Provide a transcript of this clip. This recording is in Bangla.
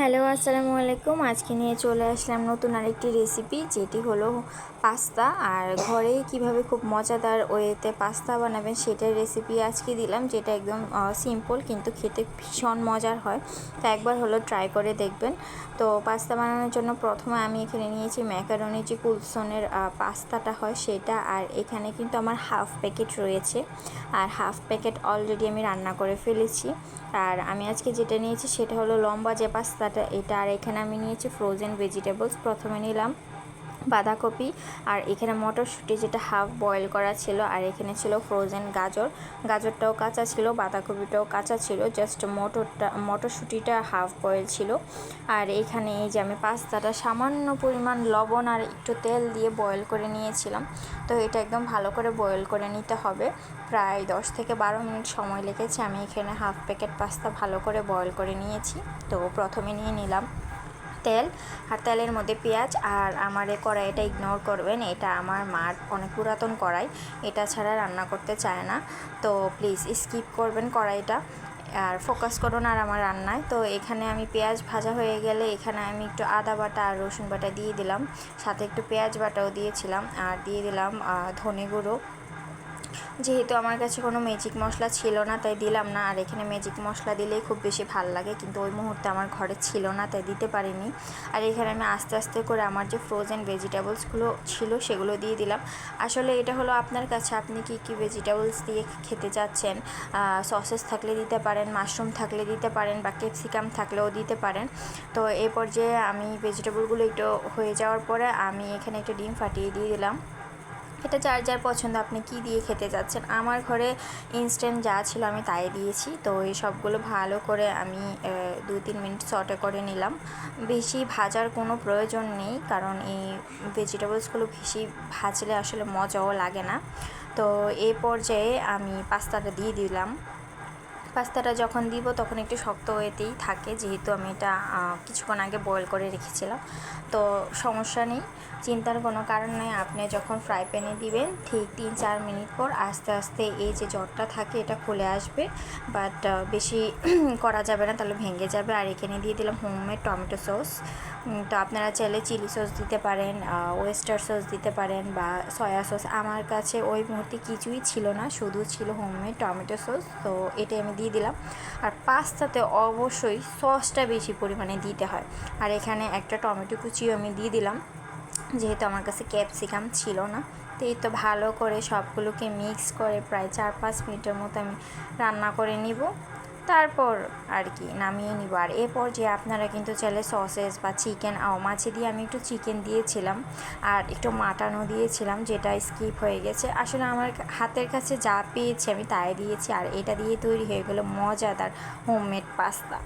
হ্যালো, আসসালামু আলাইকুম। আজকে নিয়ে চলে আসলাম নতুন আরেকটি রেসিপি যেটি হলো পাস্তা। আর ঘরে কীভাবে খুব মজাদার ওয়েতে পাস্তা বানাবেন সেটার রেসিপি আজকে দিলাম, যেটা একদম সিম্পল কিন্তু খেতে ভীষণ মজার হয়। তো একবার হলো ট্রাই করে দেখবেন। তো পাস্তা বানানোর জন্য প্রথমে আমি এখানে নিয়েছি ম্যাকারনি যে কুলসনের পাস্তাটা হয় সেটা। আর এখানে কিন্তু আমার হাফ প্যাকেট রয়েছে। আর হাফ প্যাকেট অলরেডি আমি রান্না করে ফেলেছি। আর আমি আজকে যেটা নিয়েছি সেটা হলো লম্বা যে পাস্তাটা, এটা আর এখানে আমি নিয়েছি ফ্রোজেন ভেজিটেবলস প্রথমে নিলাম বাঁধাকপি আর এখানে মটরশুঁটি যেটা হাফ বয়েল করা ছিল আর এখানে ছিল ফ্রোজেন গাজর। গাজরটাও কাঁচা ছিল, বাঁধাকপিটাও কাঁচা ছিল জাস্ট মটরটা মটরশুঁটিটা হাফ বয়েল ছিল। আর এখানে এই যে আমি পাস্তাটা সামান্য পরিমাণ লবণ আর একটু তেল দিয়ে বয়েল করে নিয়েছিলাম। তো এটা একদম ভালো করে বয়েল করে নিতে হবে। প্রায় দশ থেকে বারো মিনিট সময় লেগেছে। আমি এখানে হাফ প্যাকেট পাস্তা ভালো করে বয়েল করে নিয়েছি। তো প্রথমে নিয়ে নিলাম। তেল আর তেলের মধ্যে পেঁয়াজ আর আমার এই কড়াইটা ইগনোর করবেন। এটা আমার মার অনেক পুরাতন কড়াই, এটা ছাড়া রান্না করতে চায় না। তো প্লিজ স্কিপ করবেন কড়াইটা আর ফোকাস করুন আর আমার রান্নায়। তো এখানে আমি পেঁয়াজ ভাজা হয়ে গেলে এখানে আমি একটু আদা বাটা আর রসুন বাটা দিয়ে দিলাম। সাথে একটু পেঁয়াজ বাটাও দিয়েছিলাম আর দিয়ে দিলাম ধনে গুঁড়ো। যেহেতু আমার কাছে কোনো ম্যাজিক মশলা ছিল না, তাই দিলাম না। আর এখানে ম্যাজিক মশলা দিলেই খুব বেশি ভালো লাগে, কিন্তু ওই মুহূর্তে আমার ঘরে ছিল না, তাই দিতে পারিনি। আর এখানে আমি আস্তে আস্তে করে আমার যে ফ্রোজেন ভেজিটেবলসগুলো ছিল, সেগুলো দিয়ে দিলাম। আসলে এটা হলো আপনার কাছে, আপনি কি কি ভেজিটেবলস দিয়ে খেতে চাচ্ছেন? সসেস থাকলে দিতে পারেন মাশরুম থাকলে দিতে পারেন, বা ক্যাপসিকাম থাকলেও দিতে পারেন। তো এই পর্যায়ে আমি ভেজিটেবলগুলো একটু হয়ে যাওয়ার পরে আমি এখানে একটা ডিম ফাটিয়ে দিয়ে দিলাম। এটা যার যার পছন্দ, আপনি কি দিয়ে খেতে যাচ্ছেন? আমার ঘরে ইনস্ট্যান্ট যা ছিল আমি তাই দিয়েছি। তো এই সবগুলো ভালো করে আমি দু তিন মিনিট সটে করে নিলাম। বেশি ভাজার কোনো প্রয়োজন নেই, কারণ এই ভেজিটেবলসগুলো বেশি ভাজলে আসলে মজাও লাগে না। তো এ পর্যায়ে আমি পাস্তাটা দিয়ে দিলাম। পাস্তাটা যখন দিব তখন একটু শক্ত হয়েতেই থাকে, যেহেতু আমি এটা কিছুক্ষণ আগে বয়েল করে রেখেছিলাম। তো সমস্যা নেই, চিন্তার কোনো কারণ নেই। আপনি যখন ফ্রাই প্যানে দিবেন, ঠিক তিন চার মিনিট পর আস্তে আস্তে এই যে জটটা থাকে এটা খুলে আসবে। বাট বেশি করা যাবে না, তাহলে ভেঙে যাবে। আর এখানে দিয়ে দিলাম হোমমেড টমেটো সস তো আপনারা চাইলে চিলি সস দিতে পারেন ওয়েস্টার সস দিতে পারেন বা সয়া সস আমার কাছে ওই মুহূর্তে কিছুই ছিল না, শুধু ছিল হোমমেড টমেটো সস তো এটাই আমি দিয়ে দিলাম। আর পাস্তাতে অবশ্যই সসটা বেশি পরিমাণে দিতে হয়। আর এখানে একটা টমেটো কুচিও আমি দিয়ে দিলাম। যেহেতু আমার কাছে ক্যাপসিকাম ছিল না, তো এই তো ভালো করে সবগুলোকে মিক্স করে প্রায় চার পাঁচ মিনিটের মতো আমি রান্না করে নিব। তারপর আর কি নামিয়ে নিব। আর এরপর যে আপনারা কিন্তু চাইলে সসেস বা চিকেন আও মাছে দিয়ে আমি একটু চিকেন দিয়েছিলাম আর একটু মাটানো দিয়েছিলাম যেটা স্কিপ হয়ে গেছে। আসলে আমার হাতের কাছে যা পেয়েছি আমি তাই দিয়েছি আর এটা দিয়ে তৈরি হয়ে গেলো মজাদার হোমমেড পাস্তা।